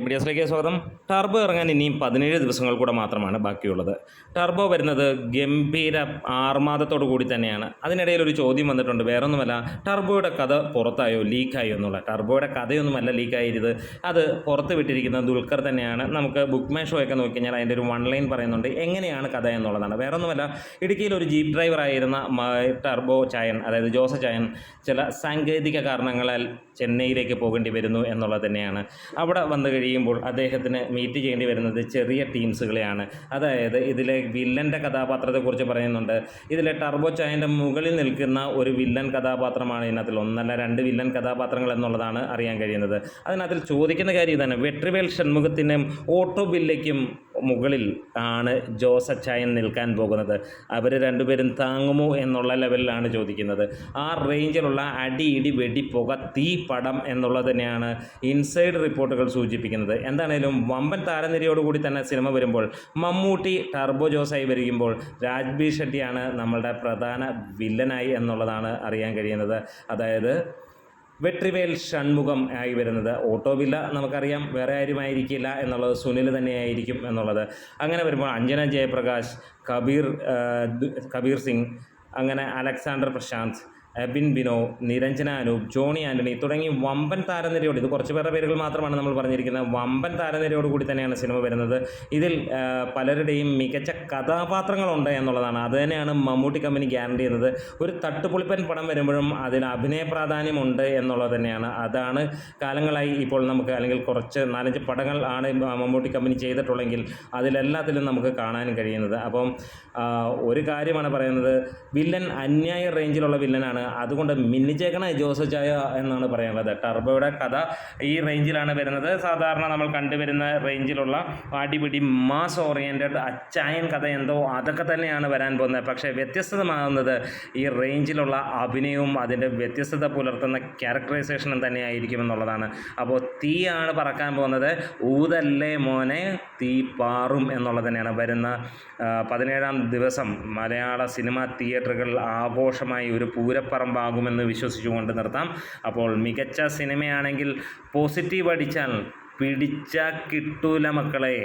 മീഡിയസിലേക്ക് സ്വാഗതം. ടർബോ ഇറങ്ങാൻ ഇനിയും പതിനേഴ് ദിവസങ്ങൾ കൂടെ മാത്രമാണ് ബാക്കിയുള്ളത്. ടർബോ വരുന്നത് ഗംഭീര ആർമാദത്തോടു കൂടി തന്നെയാണ്. അതിനിടയിൽ ഒരു ചോദ്യം വന്നിട്ടുണ്ട്. വേറൊന്നുമല്ല ടർബോയുടെ കഥ പുറത്തായോ ലീക്കായോ എന്നുള്ള. ടർബോയുടെ കഥയൊന്നുമല്ല ലീക്കായത്. അത് പുറത്ത് വിട്ടിരിക്കുന്ന ദുൽഖർ തന്നെയാണ്. നമുക്ക് ബുക്ക് മൈ ഷോ ഒക്കെ നോക്കി കഴിഞ്ഞാൽ അതിന്റെ ഒരു വൺ ലൈൻ പറയുന്നുണ്ട്. എങ്ങനെയാണ് കഥ എന്നുള്ളതാണ്. വേറൊന്നുമല്ല ഇടുക്കിയിൽ ഒരു ജീപ്പ് ഡ്രൈവറായിരുന്ന ടർബോ ചായൻ അതായത് ജോസ ചായൻ ചില സാങ്കേതിക കാരണങ്ങളാൽ ചെന്നൈയിലേക്ക് പോകേണ്ടി വരുന്നു എന്നുള്ളത് തന്നെയാണ്. അവിടെ വന്നു കഴിയുമ്പോൾ അദ്ദേഹത്തിന് മീറ്റ് ചെയ്യേണ്ടി വരുന്നത് ചെറിയ ടീംസുകളെയാണ് അതായത് ഇതിലെ വില്ലന്റെ കഥാപാത്രത്തെക്കുറിച്ച് പറയുന്നുണ്ട്. ഇതിലെ ടർബോ ചായന്റെ മുകളിൽ നിൽക്കുന്ന ഒരു വില്ലൻ കഥാപാത്രമാണ് ഇതിനകത്തിൽ. ഒന്നല്ല രണ്ട് വില്ലൻ കഥാപാത്രങ്ങൾ എന്നുള്ളതാണ് അറിയാൻ കഴിയുന്നത്. അതിനകത്തിൽ ചോദിക്കുന്ന കാര്യം ഇതാണ്. വെട്രിവേൽ ഷൺമുഖത്തിനും ഓട്ടോ ബില്ലയ്ക്കും മുകളിൽ ആണ് ജോസച്ചായൻ നിൽക്കാൻ പോകുന്നത്. അവർ രണ്ടുപേരും താങ്ങുമോ എന്നുള്ള ലെവലിലാണ് ചോദിക്കുന്നത്. ആ റേഞ്ചിലുള്ള അടി ഇടി വെടി പുക തീ പടം എന്നുള്ളത് തന്നെയാണ് ഇൻസൈഡ് റിപ്പോർട്ടുകൾ സൂചിപ്പിക്കുന്നത്. എന്താണേലും വമ്പൻ താരനിരയോടുകൂടി തന്നെ സിനിമ വരുമ്പോൾ മമ്മൂട്ടി ടർബോ ജോസായി വരികുമ്പോൾ രാജ്ബി ഷെട്ടിയാണ് നമ്മളുടെ പ്രധാന വില്ലനായി എന്നുള്ളതാണ് അറിയാൻ കഴിയുന്നത്. അതായത് വെട്രിവേൽ ഷൺമുഖം ആയി വരുന്നത്. ഓട്ടോവില്ല നമുക്കറിയാം വേറെ ആരുമായിരിക്കില്ല എന്നുള്ളത് സുനിൽ തന്നെയായിരിക്കും എന്നുള്ളത്. അങ്ങനെ വരുമ്പോൾ അഞ്ജന ജയപ്രകാശ് കബീർ കബീർ സിംഗ് അങ്ങനെ Alexander Prashanth Ebin Bino Niranjana Anoop Johny Antony തുടങ്ങി വമ്പൻ താരനിരയോട് ഇത് കുറച്ച് പേരുടെ പേരുകൾ മാത്രമാണ് നമ്മൾ പറഞ്ഞിരിക്കുന്നത് വമ്പൻ താരനിരയോട് കൂടി തന്നെയാണ് സിനിമ വരുന്നത്. ഇതിൽ പലരുടെയും മികച്ച കഥാപാത്രങ്ങളുണ്ട് എന്നുള്ളതാണ്. അത് തന്നെയാണ് മമ്മൂട്ടി കമ്പനി ഗ്യാരണ്ടി ചെയ്യുന്നത്. ഒരു തട്ടുപൊളിപ്പൻ പടം വരുമ്പോഴും അതിന് അഭിനയ പ്രാധാന്യമുണ്ട് എന്നുള്ളത് തന്നെയാണ്. അതാണ് കാലങ്ങളായി ഇപ്പോൾ നമുക്ക് അല്ലെങ്കിൽ കുറച്ച് നാലഞ്ച് പടങ്ങൾ ആണ് മമ്മൂട്ടി കമ്പനി ചെയ്തിട്ടുള്ളെങ്കിൽ അതിലെല്ലാത്തിലും നമുക്ക് കാണാൻ കഴിയുന്നത്. അപ്പം ഒരു കാര്യമാണ് പറയുന്നത് വില്ലൻ അന്യായ റേഞ്ചിലുള്ള വില്ലനാണ് അതുകൊണ്ട് മിന്നിച്ചേക്കണ ജോസഫ് ചായ എന്നാണ് പറയാനുള്ളത്. ടർബോയുടെ കഥ ഈ റേഞ്ചിലാണ് വരുന്നത്. സാധാരണ നമ്മൾ കണ്ടുവരുന്ന റേഞ്ചിലുള്ള അടിപിടി മാസ് ഓറിയന്റഡ് അച്ചായൻ കഥ എന്തോ അതൊക്കെ തന്നെയാണ് വരാൻ പോകുന്നത്. പക്ഷേ വ്യത്യസ്തമാകുന്നത് ഈ റേഞ്ചിലുള്ള അഭിനയവും അതിന്റെ വ്യത്യസ്തത പുലർത്തുന്ന ക്യാരക്ടറൈസേഷനും തന്നെയായിരിക്കും എന്നുള്ളതാണ്. അപ്പോൾ തീയാണ് പറക്കാൻ പോകുന്നത്. ഊതല്ലേ മോനെ തീ പാറും എന്നുള്ളത് തന്നെയാണ്. വരുന്ന പതിനേഴാം ദിവസം മലയാള സിനിമ തിയേറ്ററുകളിൽ ആഘോഷമായി ഒരു പൂരപ്പറമ്പാകുമെന്ന് വിശ്വസിച്ചുകൊണ്ട് നിർത്താം. അപ്പോൾ മികച്ച സിനിമയാണെങ്കിൽ പോസിറ്റീവ് അടിച്ചാൽ പിടിച്ച കിട്ടൂല മക്കളെ.